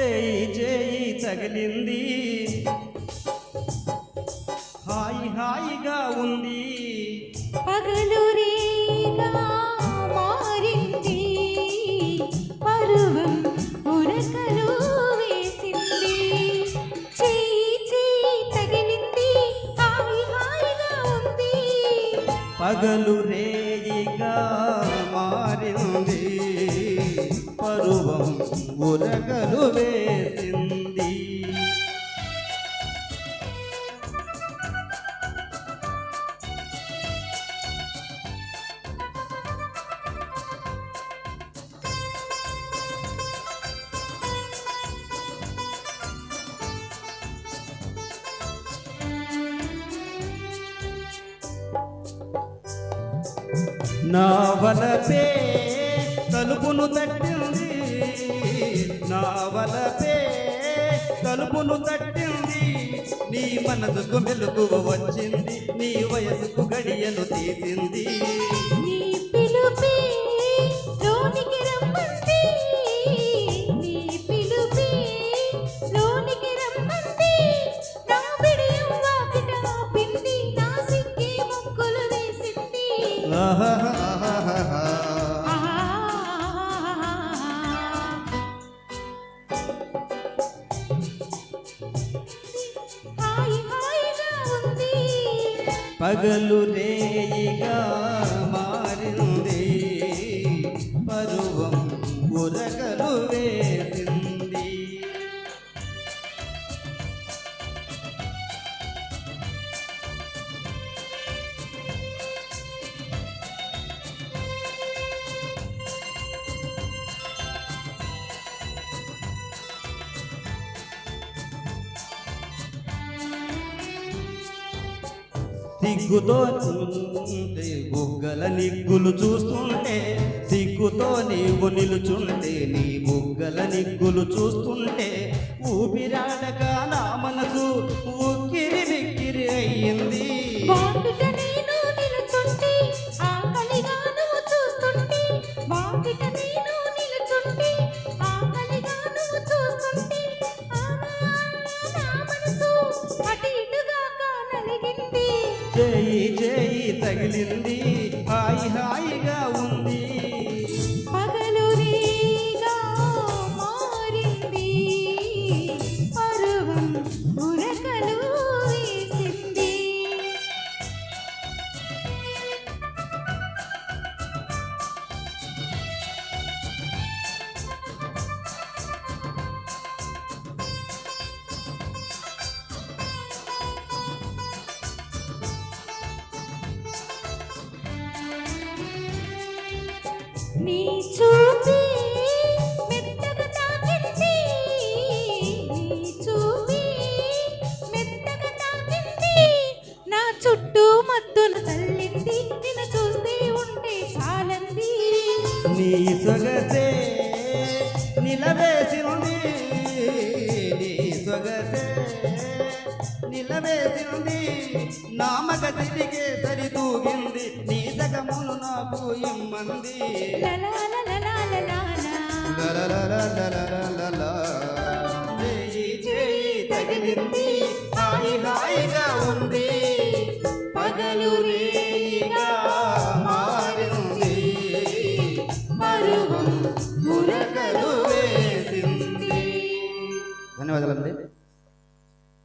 చేయి చేయి తగిలింది. హాయి హాయిగా ఉంది. పగలు మారింది. పరువం ఉరకలు వేసింది. చేయి చేయి తగిలింది. హాయి హాయిగా ఉంది. పగలు రేయిగా మారింది. పరువం ఉరగలు వేసింది. నా వలపే తలుపును తట్టింది. నా వలపే తలుపును తట్టింది. నీ మనసుకు మెలుగు వచ్చింది. నీ వయసుకు గడియలు తీసింది. నీ పిలుపే లోనికి రమ్మంది. నీ పిలుపే లోనికి రమ్మంది. నా బిడియం వాకిట ఆపింది. నా సిక్కి ముక్కులు వేసింది. ఆహాహాహాహా. పగలు రేయిగా మారింది. పరువం ఉరగలు వేసింది. సిగ్గుతో చూస్తుంటే బుగ్గల నిగ్గులు చూస్తుంటే సిగ్గుతో నీవు నిలుచుంటే నీ బుగ్గల నిగ్గులు చూస్తుంటే ఊపిరాడక నా మనసు ఉక్కిరి బిక్కిరి అయ్యింది. నీ చూపే మెత్తగా తాకింది. నీ చూపే మెత్తగా తాకింది. నా చుట్టూ మత్తును చల్లింది నిన్ను చూస్తే ఉంటే చాలంది. నీ సొగసే నిలవేసింది నీ సొగసే సరితూగింది నీ పాటలు నాకు ఇమ్మంది చేయి చేయి తగిలింది హాయి ఉంది పగలు ధన్యవాదాలండి